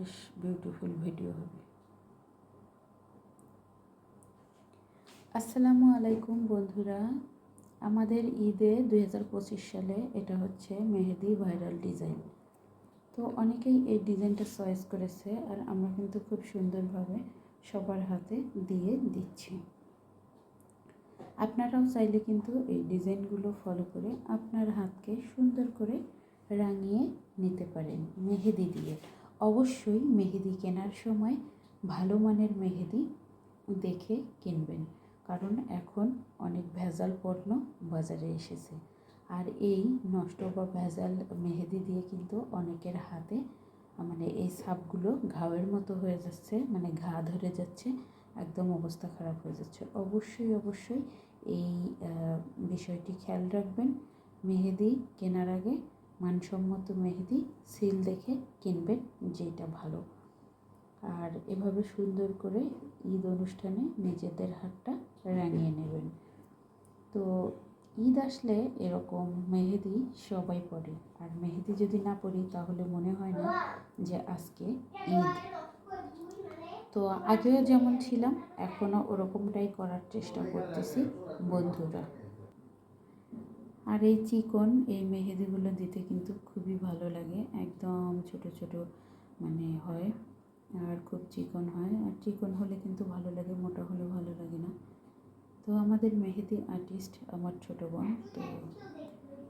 বেশ beautiful video হবে। আসসালামু আলাইকুম বন্ধুরা, আমাদের ঈদে দুই হাজার পঁচিশ সালে এটা হচ্ছে মেহেদি ভাইরাল ডিজাইন। তো অনেকেই এই ডিজাইনটা চয়েস করেছে আর আমরা কিন্তু খুব সুন্দরভাবে সবার হাতে দিয়ে দিচ্ছি। আপনারাও চাইলে কিন্তু এই ডিজাইনগুলো ফলো করে আপনার হাতকে সুন্দর করে রাঙিয়ে নিতে পারেন, মেহেদি দিয়ে। অবশ্যই মেহেদি কেনার সময় ভালো মানের মেহেদি দেখে কিনবেন। কারণ এখন অনেক ভেজাল পণ্য বাজারে এসেছে। আর এই নষ্ট বা ভেজাল মেহেদি দিয়ে কিন্তু অনেকের হাতে মানে এই সাপগুলো ঘাওয়ের মতো হয়ে যাচ্ছে মানে ঘা ধরে যাচ্ছে, একদম অবস্থা খারাপ হয়ে যাচ্ছে। অবশ্যই অবশ্যই এই বিষয়টি খেয়াল রাখবেন। মেহেদি কেনার আগে মানসম্মত মেহেদি সিল দেখে কিনবেন যেটা ভালো। আর এভাবে সুন্দর করে ঈদ অনুষ্ঠানে নিজেদের হাতটা রাঙিয়ে নেবেন। তো ঈদ আসলে এরকম মেহেদি সবাই পড়ে আর মেহেদি যদি না পড়ি তাহলে মনে হয় না যে আজকে ঈদ। তো আগেও যেমন ছিলাম, এখনও ওরকমটাই করার চেষ্টা করতেছি বন্ধুরা। আর এই চিকন, এই মেহেদিগুলো দিতে কিন্তু খুবই ভালো লাগে। একদম ছোট ছোট মানে হয় আর খুব চিকন হয়। আর চিকন হলে কিন্তু ভালো লাগে, মোটা হলে ভালো লাগে না। তো আমাদের মেহেদি আর্টিস্ট আমার ছোট বোন, তো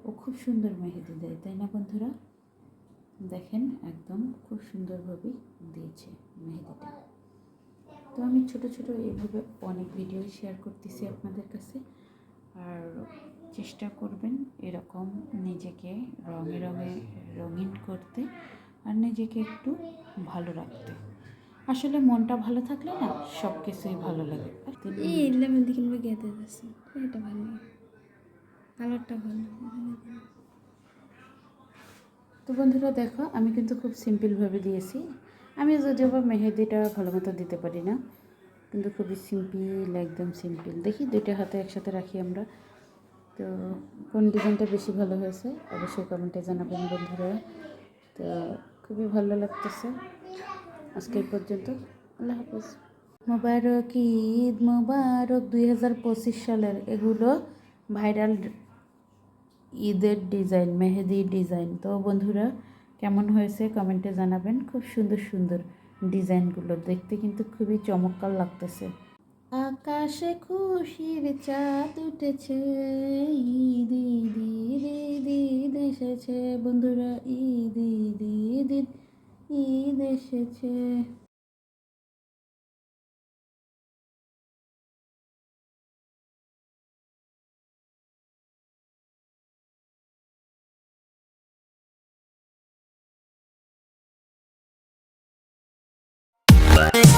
ও খুব সুন্দর মেহেদি দেয়, তাই না বন্ধুরা? দেখেন একদম খুব সুন্দরভাবেই দিয়েছে মেহেদিটা। তো আমি ছোট ছোট এইভাবে অনেক ভিডিও শেয়ার করতেছি আপনাদের কাছে। আর চেষ্টা করবেন এরকম নিজেকে রঙে রঙে রঙিন করতে আর নিজেকে একটু ভালো রাখতে। আসলে মনটা ভালো থাকলে না সব কিছুই ভালো লাগে। এই দিকে এটা ভালো কালারটা ভালো। তো বন্ধুরা দেখো আমি কিন্তু খুব সিম্পলভাবে দিয়েছি। আমি যদিও বা মেহেদিটা ভালো মতো দিতে পারি না কিন্তু খুবই সিম্পল একদম সিম্পল দেখি দুইটা হাতে একসাথে রাখি আমরা। তো কোন ডিজাইনটা বেশি ভালো হয়েছে? অবশ্যই কমেন্টে জানাবেন বন্ধুরা। তো খুবই ভালো লাগতেছে। আজকে পর্যন্ত আল্লাহ হাফিজ। মোবারক, ঈদ মোবারক দুই হাজার পঁচিশ সালের এগুলো ভাইরাল ঈদের ডিজাইন, মেহেদি ডিজাইন। তো বন্ধুরা, কেমন হয়েছে কমেন্টে জানাবেন। খুব সুন্দর সুন্দর ডিজাইনগুলো। দেখতে কিন্তু খুবই চমৎকার লাগতেছে। আকাশে খুশির চাঁদ উঠেছে, ঈদ ঈদ ঈদ ঈদ এসেছে বন্ধুরা, ঈদ ঈদ ঈদ ঈদ ঈদ এসেছে Bye.